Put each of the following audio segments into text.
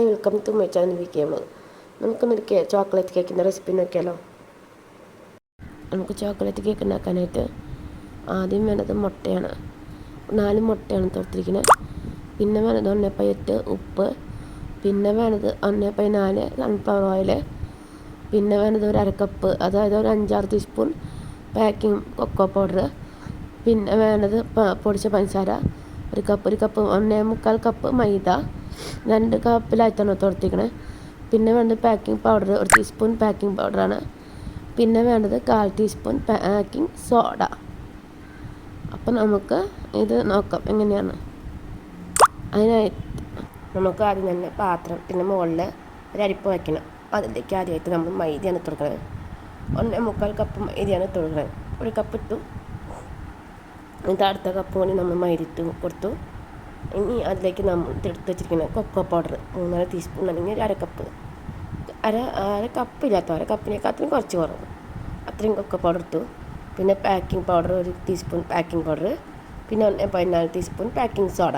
Hi welcome to my channel V K vlog നമുക്കൊന്നൊരു കേ chocolate കേക്കിന്റെ recipe നോക്കിയാലോ? നമുക്ക് ചോക്ലേറ്റ് കേക്ക് ഉണ്ടാക്കാനായിട്ട് ആദ്യം വേണ്ടത് മുട്ടയാണ്. നാല് മുട്ടയാണ് തൊടുത്തിരിക്കുന്നത് പിന്നെ വേണത് ഒന്നേ പൈ എട്ട് ഉപ്പ്. പിന്നെ വേണത് ഒന്നേ പൈ നാല് സൺഫ്ലവർ ഓയിൽ പിന്നെ വേണത് ഒരു അരക്കപ്പ് അതായത് ഒരു അഞ്ചാറ് ടീസ്പൂൺ പാക്കിംഗ് കൊക്കോ പൗഡർ പിന്നെ വേണത് പൊടിച്ച പഞ്ചസാര. ഒരു കപ്പ് ഒരു കപ്പ് ഒന്നേ മുക്കാൽ കപ്പ് മൈദ. രണ്ട് കപ്പിലായിട്ടാണ് തുറത്തിക്കണത് പിന്നെ വേണ്ടത് പാക്കിംഗ് പൗഡർ ഒരു ടീസ്പൂൺ പാക്കിംഗ് പൗഡറാണ് പിന്നെ വേണ്ടത് കാൽ ടീസ്പൂൺ പാക്കിംഗ് സോഡ അപ്പം നമുക്ക് ഇത് നോക്കാം എങ്ങനെയാണ്? അതിനായി നമുക്ക് ആദ്യം തന്നെ പാത്രത്തിന്റെ മുകളിൽ ഒരു അരിപ്പ് വയ്ക്കണം അതിലേക്ക് ആദ്യമായിട്ട് നമ്മൾ മൈദയാണ് ഇട്ട് കൊടുക്കുന്നത് ഒന്നേ മുക്കാൽ കപ്പ് മൈദയാണ് കൊടുക്കുന്നത് ഒരു കപ്പ് ഇട്ടു. എന്നിട്ട് അടുത്ത കപ്പ് കൊണ്ട് നമ്മൾ മൈദ ഇട്ട് കൊടുത്തു. ഇനി അതിലേക്ക് നമ്മൾ എടുത്ത് വെച്ചിരിക്കുന്ന കൊക്കോ പൗഡർ മൂന്നര ടീസ്പൂൺ അല്ലെങ്കിൽ ഒരു അര കപ്പ് അര അര കപ്പ് ഇല്ലാത്ത അര കപ്പിനേക്കാളും കുറച്ച് കുറവ്. അത്രയും കൊക്കോ പൗഡർ എടുത്തു. പിന്നെ പാക്കിംഗ് പൗഡർ ഒരു ടീസ്പൂൺ പാക്കിംഗ് പൗഡർ പിന്നെ പതിനാല് ടീസ്പൂൺ പാക്കിംഗ് സോഡ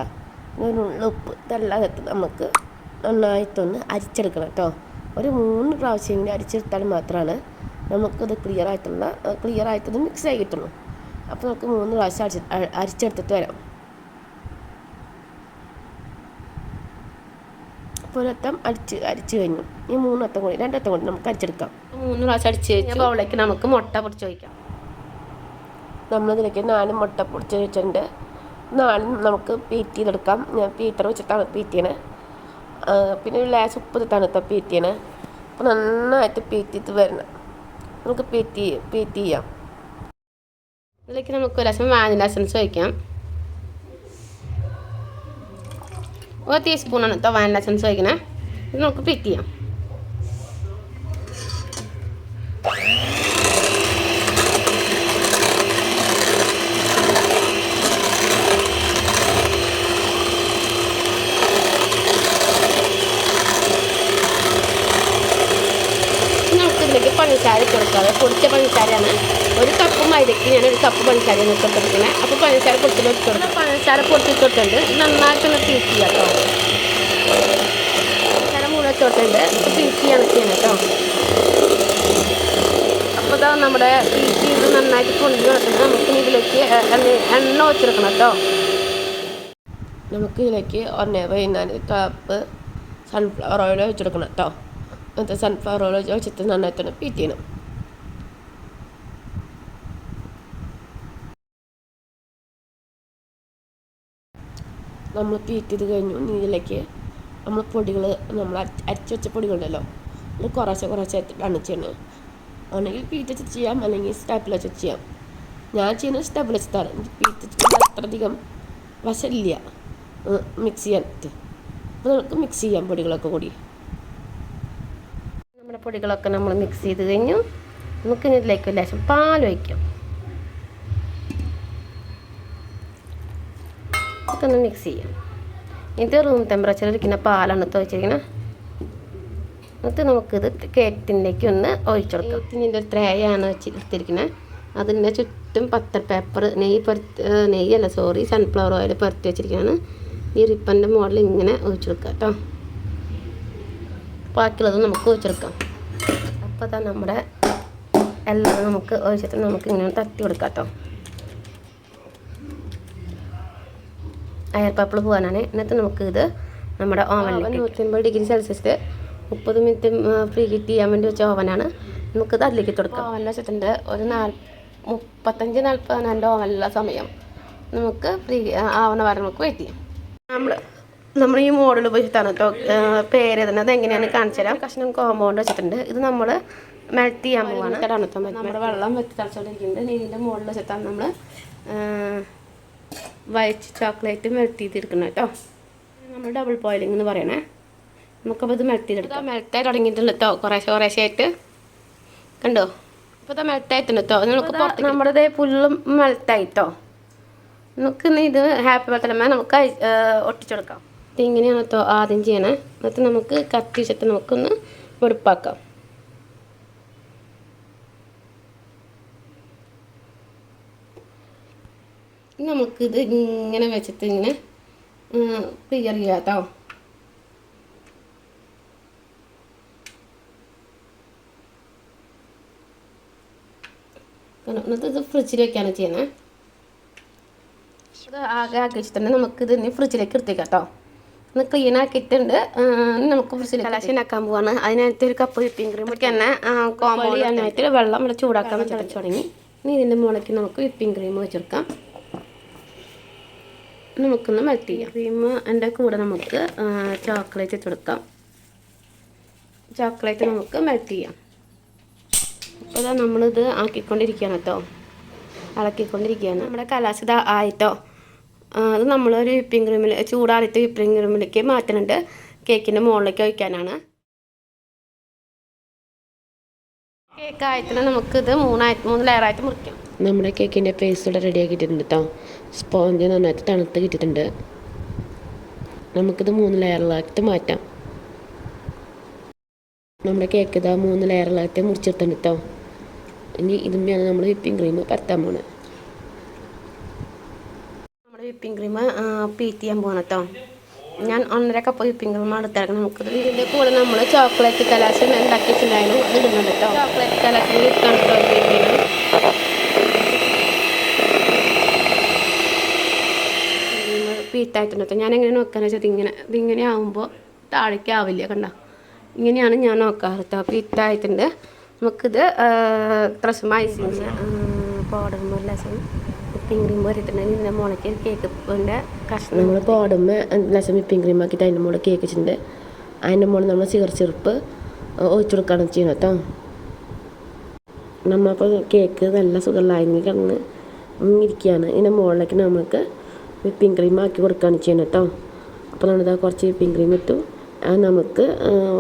പിന്നെ ഒരു ഉപ്പ്. ഇതെല്ലാം ഇട്ട് നമുക്ക് നന്നായിട്ടൊന്ന് അരിച്ചെടുക്കണം കേട്ടോ. ഒരു മൂന്ന് പ്രാവശ്യം ഇങ്ങനെ അരിച്ചെടുത്താൽ മാത്രമാണ് നമുക്കത് ക്ലിയർ ആയിട്ടുള്ള ക്ലിയർ ആയിട്ടത് മിക്സ് ആയി കിട്ടുള്ളൂ. അപ്പോൾ നമുക്ക് മൂന്ന് പ്രാവശ്യം അരിച്ച് അരിച്ചെടുത്തിട്ട് വരാം. അപ്പോൾ ഒരത്തം അടിച്ച് അരിച്ച് കഴിഞ്ഞു. ഈ മൂന്നത്തം കൂടി രണ്ടത്തം കൂടി നമുക്ക് അരിച്ചെടുക്കാം. മൂന്ന് പ്രാവശ്യം അടിച്ച് വെച്ച്. ബൗളിലേക്ക് നമുക്ക് മുട്ട പൊടിച്ച് വയ്ക്കാം നമ്മളിതിലേക്ക് നാല് മുട്ട പൊടിച്ച് വെച്ചിട്ടുണ്ട്. നാല് നമുക്ക് പീറ്റ് ചെയ്തെടുക്കാം. ഞാൻ പീറ്റർ വെച്ചിട്ടാണ് പീറ്റ് ചെയ്യണത് പിന്നെ ഒരു ലാസ് ഉപ്പ് തണുത്ത കേട്ടോ പീറ്റ് ചെയ്യണത് അപ്പോൾ നന്നായിട്ട് പീറ്റ് ചെയ്ത് വരണം. നമുക്ക് പീറ്റ് പീറ്റ് ചെയ്യാം. ഇതിലേക്ക് നമുക്ക് ഒരു ലക്ഷം വാനില എസൻസ് ഒഴിക്കാം. ഒരു ടീസ്പൂണാണ് കേട്ടോ വാനില എസൻസ് ഒഴിക്കണേ. ഇത് നമുക്ക് പിക്ക് ചെയ്യാം. ഇതിലേക്ക് പഞ്ചസാര ഇട്ട് കൊടുക്കാം അത് പൊടിച്ച പഞ്ചസാരയാണ് ഒരു കപ്പ് മൈദയ്ക്ക് ഞാൻ ഒരു കപ്പ് പഞ്ചസാരയാണ് ഇട്ട് കൊടുക്കുന്നത് അപ്പോൾ പഞ്ചസാര പൊടിച്ചിട്ട് ഇട്ട് കൊടുക്കാം. പഞ്ചസാര പൊടിച്ചിട്ടുണ്ട് നന്നായിട്ട് ഒന്ന് നന്നായിട്ടൊന്ന് പീറ്റ് ചെയ്യാം കേട്ടോ പഞ്ചസാര കൊടുത്തിട്ടുണ്ട് ഇപ്പോൾ ചെയ്യാണ് ചെയ്യണം കേട്ടോ അപ്പോൾ ഇതാ നമ്മുടെ ചെയ്ത് നന്നായിട്ട് പൊന്തി വന്നിട്ടുണ്ട്. നമുക്ക് ഇതിലേക്ക് എണ്ണ വെച്ചെടുക്കണം കേട്ടോ നമുക്ക് ഇതിലേക്ക് ഒന്നേ വൈകുന്നേരം കപ്പ് സൺഫ്ലവർ ഓയിൽ വെച്ചെടുക്കണം കേട്ടോ എന്നിട്ട് സൺഫ്ലവർ ഓയിൽ ഒഴിച്ചിട്ട് നന്നായിട്ടൊന്ന് പീറ്റ് ചെയ്യണം നമ്മൾ പീറ്റ് ചെയ്ത് കഴിഞ്ഞു ഇതിലേക്ക് നമ്മൾ പൊടികൾ നമ്മൾ അര- അരച്ച് വെച്ച പൊടികളുണ്ടല്ലോ അത് കുറേശ്ശെ കുറേശ്ശെ എടുത്തിട്ടാണ് ചെയ്യുന്നത് ഒന്നെങ്കിൽ പീറ്റ് വെച്ച് ചെയ്യാം അല്ലെങ്കിൽ സ്റ്റെപ്പിൽ വെച്ച് ചെയ്യാം ഞാൻ ചെയ്യുന്നത് സ്റ്റെപ്പിൽ വെച്ചിട്ടാണ് എനിക്ക് പീറ്റ് വെച്ചിട്ട് അത്രയധികം വശമില്ല മിക്സ് ചെയ്യാനായിട്ട് അപ്പോൾ നമുക്ക് മിക്സ് ചെയ്യാം പൊടികളൊക്കെ കൂടി പൊടികളൊക്കെ നമ്മൾ മിക്സ് ചെയ്ത് കഴിഞ്ഞു. നമുക്ക് ഇനി ഇതിലേക്ക് ലേശം പാൽ ഒഴിക്കാം. ഒക്കെ ഒന്ന് മിക്സ് ചെയ്യാം. ഇത് റൂം ടെമ്പറേച്ചറിൽ ഇരിക്കുന്ന പാലാണ് തുവച്ചിരിക്കുന്നത് എന്നിട്ട് നമുക്കിത് കേക്കിലേക്ക് ഒന്ന് ഒഴിച്ചു കൊടുക്കാം കേക്കിന്റെ ഒരു ത്രേയാണ് വെച്ച് എടുത്തിരിക്കുന്നത് അതിന്റെ ചുറ്റും പത്തർ പേപ്പർ നെയ്യ് പുരത്ത് നെയ്യല്ല സോറി സൺഫ്ലവർ ഓയിൽ പുരത്തി വെച്ചിരിക്കുകയാണ് ഈ റിപ്പന്റെ മോഡൽ ഇങ്ങനെ ഒഴിച്ചു കൊടുക്കാം കേട്ടോ. ബാക്കിയുള്ളത് നമുക്ക് ഒഴിച്ചെടുക്കാം. അപ്പോൾ തന്നെ നമ്മുടെ എല്ലാം നമുക്ക് ഒഴിച്ചിട്ട് നമുക്ക് ഇങ്ങനെ തട്ടി കൊടുക്കാം കേട്ടോ അയർ പപ്പിൾ പോകാനാണ് എന്നിട്ട് നമുക്ക് ഇത് നമ്മുടെ ഓവനിൽ നൂറ്റൻപത് ഡിഗ്രി സെൽഷ്യസിൽ മുപ്പത് മിനിറ്റ് ഫ്രീ ഹീറ്റ് ചെയ്യാൻ വേണ്ടി വെച്ച ഓവനാണ്. നമുക്കിത് അതിലേക്ക് കൊടുക്കാം. ഓവനിൽ വെച്ചിട്ടുണ്ട് ഒരു നാല് മുപ്പത്തഞ്ച് നാൽപ്പത് ഓവനുള്ള ഓവനിലുള്ള സമയം. നമുക്ക് ഫ്രീ ആവണ വരെ നമുക്ക് വെയിറ്റ് ചെയ്യാം. നമ്മൾ നമ്മൾ ഈ മോഡൽ ഉപയോഗിച്ചിട്ടാണ് കേട്ടോ പേര് എഴുതുന്നത് എങ്ങനെയാണ് കാണിച്ചു തരാം. കഷ്ണം കോമ്പൗണ്ട് വെച്ചിട്ടുണ്ട്. ഇത് നമ്മൾ മെൽറ്റ് ചെയ്യാൻ പോവാണ്. നമ്മുടെ വെള്ളം വെച്ച് തളിച്ചോണ്ടിരിക്കുന്നുണ്ട്. ഇതിന്റെ മുകളിൽ വെച്ചിട്ടാണ് നമ്മൾ വൈറ്റ് ചോക്ലേറ്റ് മെൽറ്റ് ചെയ്തെടുക്കണം കേട്ടോ നമ്മൾ ഡബിൾ ബോയിലിംഗ് എന്ന് പറയണേ. നമുക്കപ്പോൾ ഇത് മെൽറ്റ് ചെയ്തെടുക്കാം. മെൽറ്റായി തുടങ്ങിയിട്ടുണ്ട് കേട്ടോ കുറേശ്ശെ കുറേശ്ശെ ആയിട്ട് കണ്ടോ? ഇപ്പോൾ ഇത് മെൽറ്റായിട്ടുണ്ട് കേട്ടോ നമുക്ക് നമ്മുടെ ഫുള്ളും മെൽറ്റായിട്ടോ നമുക്ക് ഇത് ഹാപ്പി ബർത്ത്ഡേ നമുക്ക് ഒട്ടിച്ചു കൊടുക്കാം. ഇത് ഇങ്ങനെയാണ് ആദ്യം ചെയ്യണേ? എന്നിട്ട് നമുക്ക് കത്തി വെച്ചിട്ട് നമുക്കൊന്ന് വെളുപ്പാക്കാം. നമുക്കിത് ഇങ്ങനെ വെച്ചിട്ട് ഇങ്ങനെ ക്ലിയർ ചെയ്യാട്ടോ എന്നിട്ട് ഇത് ഫ്രിഡ്ജിലേക്കാണ് ചെയ്യണേ. ചെയ്യുന്നത് ആകെ ആഗ്രഹിച്ചിട്ടുണ്ടെങ്കിൽ നമുക്കിത് ഇനി ഫ്രിഡ്ജിലേക്ക് എടുത്തേക്കാം കേട്ടോ. ഒന്ന് ക്ലീൻ ആക്കിയിട്ടുണ്ട്. നമുക്ക് ആക്കാൻ പോവാണ്. അതിനകത്ത് ഒരു കപ്പ് വിപ്പിംഗ് ക്രീം തന്നെ കോമ്പോ ചെയ്യാനായിട്ട് വെള്ളം ഇവിടെ ചൂടാക്കാൻ വെച്ചിട്ട് തുടങ്ങി. ഇനി ഇതിന്റെ മുകളിലേക്ക് നമുക്ക് വിപ്പിംഗ് ക്രീം വെച്ചെടുക്കാം. നമുക്കൊന്ന് മെൽറ്റ് ചെയ്യാം. ക്രീം എന്റെ കൂടെ നമുക്ക് ചോക്ലേറ്റ് വെച്ചെടുക്കാം ചോക്ലേറ്റ് നമുക്ക് മെൽറ്റ് ചെയ്യാം. അപ്പോൾ ഇതാ നമ്മളിത് ആക്കിക്കൊണ്ടിരിക്കുകയാണ് കേട്ടോ. ഇളക്കിക്കൊണ്ടിരിക്കുകയാണ്. നമ്മുടെ കലാശിത ആയിട്ടോ? അത് നമ്മളൊരു വിപ്പിംഗ് ക്രീമിൽ ചൂടാറിയിട്ട് വിപ്പിംഗ് ക്രീമിലേക്ക് മാറ്റുന്നുണ്ട് കേക്കിന്റെ മുകളിലേക്ക് ഒഴിക്കാനാണ്. കേക്ക് ആയത്തിന് നമുക്കിത് മൂന്നായിട്ട് മൂന്ന് ലെയറായിട്ട് മുറിക്കാം. നമ്മുടെ കേക്കിന്റെ പേസ്റ്റ് ഇവിടെ റെഡി ആക്കിയിട്ടുണ്ട് കേട്ടോ സ്പോഞ്ച് നന്നായിട്ട് തണുത്ത് കിട്ടിയിട്ടുണ്ട്. നമുക്കിത് മൂന്ന് ലെയറിലായിട്ട് മാറ്റാം. നമ്മുടെ കേക്ക് ഇതാ മൂന്ന് ലെയറിലായിട്ട് മുറിച്ചെടുത്തിട്ടുണ്ട് കേട്ടോ ഇനി ഇതുമ്മയാണ് നമ്മൾ വിപ്പിംഗ് ക്രീം പരത്താൻ പോണത് വിപ്പിംഗ് ക്രീം പീറ്റ് ചെയ്യാൻ പോകണം കേട്ടോ ഞാൻ ഒന്നര കപ്പ് വിപ്പിംഗ് ക്രീം എടുത്തിറങ്ങി നമുക്ക് ഇതിന്റെ കൂടെ നമ്മൾ ചോക്ലേറ്റ് കലാശം ഉണ്ടാക്കി വെച്ചിട്ടുണ്ടായിരുന്നു അത് ഇടുന്നുണ്ട് കേട്ടോ. ചോക്ലേറ്റ് കലാശം കൺട്രോൾ ചെയ്യണം പീറ്റായിട്ടുണ്ട് ഞാൻ എങ്ങനെ നോക്കാന്ന് വെച്ചാൽ ഇതിങ്ങനെ ഇതിങ്ങനെ ആവുമ്പോൾ താഴേക്ക് ആവില്ല കണ്ട. ഇങ്ങനെയാണ് ഞാൻ നോക്കാറ് കേട്ടോ. പീറ്റായിട്ടുണ്ട്. നമുക്കിത് ഡ്രസ്സും ഐസിങ് പൗഡറും ലെസം വിപ്പിംഗ് ക്രീം വരട്ടുണ്ടെങ്കിൽ ഇതിന്റെ മുളയ്ക്ക് കേക്കിന്റെ കഷ്ണം നമ്മൾ പോടുമ്പോൾ ലക്ഷം വിപ്പിംഗ് ക്രീം ആക്കിയിട്ട് അതിന്റെ മുകളിൽ കേക്ക് വെച്ചിട്ടുണ്ട്. അതിന്റെ മുകളിൽ നമ്മൾ സിഗർ ചെറുപ്പ് ഒഴിച്ചു കൊടുക്കണം ചെയ്യണം കേട്ടോ നമ്മളപ്പോൾ കേക്ക് നല്ല സുഖമായി കിടന്ന് ഇരിക്കുകയാണ്. ഇതിന്റെ മുകളിലേക്ക് നമുക്ക് വിപ്പിംഗ് ക്രീം ആക്കി കൊടുക്കുകയാണ് ചെയ്യണം കേട്ടോ അപ്പോൾ നമ്മളിതാ കുറച്ച് വിപ്പിംഗ് ക്രീം ഇട്ടു. അത് നമുക്ക്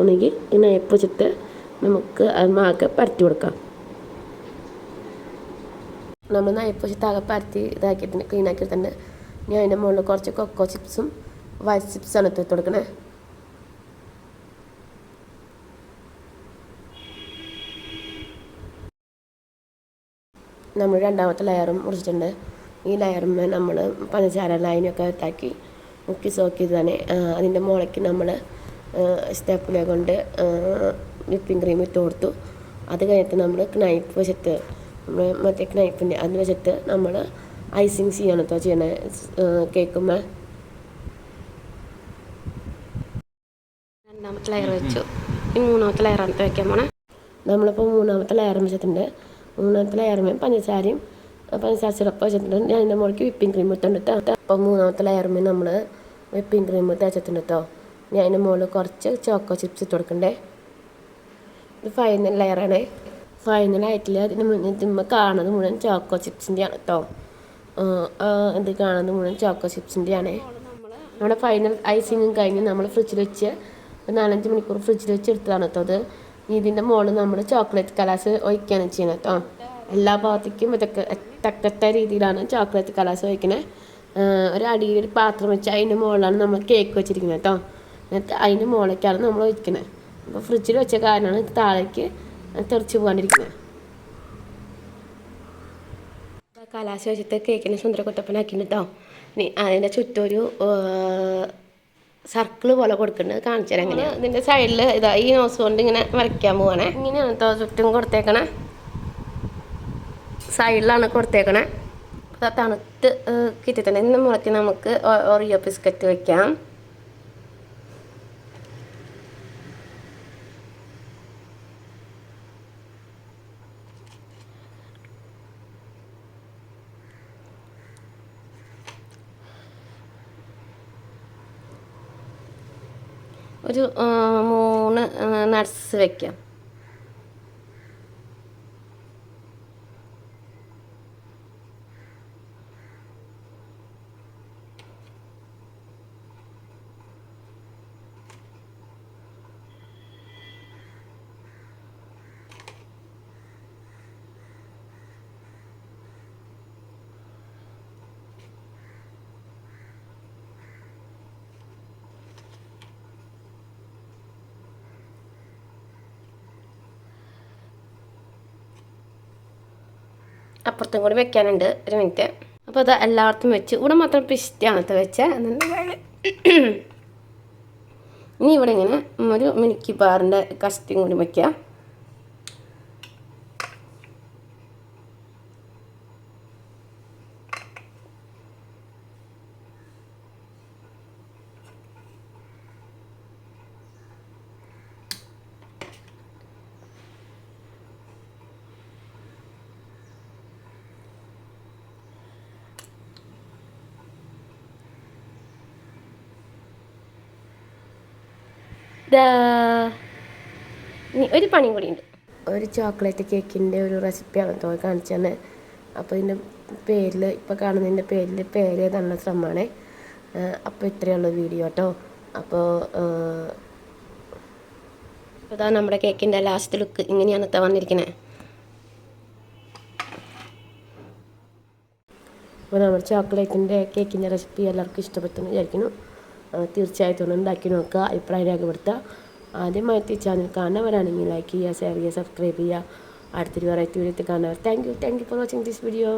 ഒന്നുകിൽ ഈ നയപ്പ് വെച്ചിട്ട് നമുക്ക് അത് ആകെ പരത്തി കൊടുക്കാം. നമ്മൾ നയപ്പൊച്ച് തകപ്പരത്തി പരത്തി ക്ലീൻ ആക്കിയിട്ടുണ്ട്. ഞാൻ അതിന്റെ മുകളിൽ കുറച്ച് കൊക്കോ ചിപ്സും വൈറ്റ് ചിപ്സാണ് ഇട്ട് കൊടുക്കണേ. നമ്മൾ രണ്ടാമത്തെ ലെയറും മുറിച്ചിട്ടുണ്ട്. ഈ ലെയറുമ്മേ നമ്മൾ പഞ്ചസാര ലൈനൊക്കെ ഇതാക്കി മുക്കി സോക്കി തന്നെ അതിന്റെ മുളയ്ക്ക് നമ്മൾ സ്റ്റെപ്പിലെ കൊണ്ട് വിപ്പിംഗ് ക്രീം ഇട്ട് കൊടുത്തു. അത് കഴിഞ്ഞിട്ട് നമ്മൾ നൈപ്പ് വെച്ചിട്ട് നമ്മൾ മറ്റേ നൈഫിന്റെ അത് വെച്ചിട്ട് നമ്മൾ ഐസിങ് ചെയ്യണം കേട്ടോ ചെയ്യണേ. കേൾക്കുമ്പോൾ രണ്ടാമത്തെ ലെയർ വെച്ചു. ഈ മൂന്നാമത്തെ ലെയറാണ് വെക്കാൻ പോണേ. നമ്മളിപ്പോൾ മൂന്നാമത്തെ ലെയർ വെച്ചിട്ടുണ്ട്. മൂന്നാമത്തെ ലെയറുമേ പഞ്ചസാരയും പഞ്ചസാര സിറപ്പ് വെച്ചിട്ടുണ്ട്. ഞാൻ അതിന്റെ മുകളിൽ വിപ്പിംഗ് ക്രീം ഇട്ടുണ്ട് അപ്പോൾ മൂന്നാമത്തെ ലെയറുമേ നമ്മൾ വിപ്പിംഗ് ക്രീം തേച്ചിട്ടുണ്ട് കേട്ടോ ഞാൻ അതിന്റെ മുകളിൽ കുറച്ച് ചോക്കോ ചിപ്സ് ഇട്ട് കൊടുക്കണ്ടേ? ഇത് ഫൈനൽ ലെയറാണ് ഫൈനലായിട്ടില്ല അതിന് മുന്നേ തിമ്മ കാണുന്നത് മുഴുവൻ ചോക്കോ ചിപ്സിന്റെയാണ് കേട്ടോ ഇത് കാണുന്നത് മുഴുവൻ ചോക്കോ ചിപ്സിന്റെയാണ് നമ്മുടെ ഫൈനൽ ഐസിങ്ങും കഴിഞ്ഞ് നമ്മൾ ഫ്രിഡ്ജിൽ വെച്ച് നാലഞ്ച് മണിക്കൂർ ഫ്രിഡ്ജിൽ വെച്ച് എടുത്തതാണ് കേട്ടോ അത് ഇതിന്റെ മുകളിൽ നമ്മൾ ചോക്ലേറ്റ് കലാസ് ഒഴിക്കുകയാണ് ചെയ്യുന്നത് കേട്ടോ എല്ലാ ഭാഗത്തേക്കും ഇതൊക്കെ തക്കത്ത രീതിയിലാണ് ചോക്ലേറ്റ് കലാസ് ഒഴിക്കുന്നത് ഒരു അടിയിൽ ഒരു പാത്രം വെച്ച് അതിന്റെ മുകളിലാണ് നമ്മൾ കേക്ക് വെച്ചിരിക്കുന്നത് കേട്ടോ എന്നിട്ട് അതിന്റെ മുകളിലേക്കാണ് നമ്മൾ ഒഴിക്കുന്നത് അപ്പോൾ ഫ്രിഡ്ജിൽ വെച്ച കാരണമാണ് ഇത് താഴേക്ക് തെറിച്ച് പോകാണ്ടിരിക്കുന്നത് കലാശ കേക്കിനെ കേക്കിന് സുന്ദര കുട്ടപ്പനാക്കിയിട്ട് കേട്ടോ ഇനി അതിന്റെ ചുറ്റും ഒരു സർക്കിൾ പോലെ കൊടുക്കുന്നുണ്ട് കാണിച്ചു തരാം അങ്ങനെ ഇതിന്റെ സൈഡിൽ ഇതാ ഈ നോസ് കൊണ്ട് ഇങ്ങനെ വരയ്ക്കാൻ പോവാണേ. ഇങ്ങനെയാണ് കേട്ടോ ചുറ്റും കൊടുത്തേക്കണേ. സൈഡിലാണ് കൊടുത്തേക്കണേ. തണുത്ത് ഇന്ന് മുളയ്ക്ക് നമുക്ക് ഒറിയോ ബിസ്ക്കറ്റ് വെക്കാം. ഒരു മൂന്ന് നട്ട്സ് വെക്കാം. അപ്പുറത്തും കൂടി വെക്കാനുണ്ട്. ഒരു മിനിറ്റ്. അപ്പോൾ അത് എല്ലായിടത്തും വെച്ച്. ഇവിടെ മാത്രം പിസ്റ്റാണത്ത് വെച്ചത് ഇനി ഇവിടെ ഇങ്ങനെ ഒരു മിനിക്ക് ബാറിന്റെ കഷ്ടിയും കൂടി വയ്ക്കുക ഒരു പണിയും കൂടി ഉണ്ട്. ഒരു ചോക്ലേറ്റ് കേക്കിന്റെ ഒരു റെസിപ്പിയാണ് തോ കാണിച്ചു തന്നെ അപ്പോൾ ഇതിന്റെ പേരിൽ ഇപ്പോൾ കാണുന്നതിന്റെ പേരിൽ പേര് തന്ന ശ്രമമാണേ. അപ്പോൾ ഇത്രയേ ഉള്ളൂ വീഡിയോ കേട്ടോ. അപ്പോൾ ഇതാ നമ്മുടെ കേക്കിന്റെ ലാസ്റ്റ് ലുക്ക് ഇങ്ങനെയാണ് ഇത്ത വന്നിരിക്കുന്നത് അപ്പോൾ നമ്മുടെ ചോക്ലേറ്റിന്റെ കേക്കിന്റെ റെസിപ്പി എല്ലാവർക്കും ഇഷ്ടപ്പെട്ടെന്ന് വിചാരിക്കുന്നു. തീർച്ചയായിട്ടും ഒന്ന് ഉണ്ടാക്കി നോക്കുക അഭിപ്രായം രേഖപ്പെടുത്തുക. ആദ്യമായിട്ട് ചാനൽ കാണുന്നവരാണെങ്കിൽ ലൈക്ക് ചെയ്യുക ഷെയർ ചെയ്യുക സബ്സ്ക്രൈബ് ചെയ്യുക. അടുത്തൊരു വെറൈറ്റി വീഡിയോ കാണുന്നവർ thank you thank you for watching this video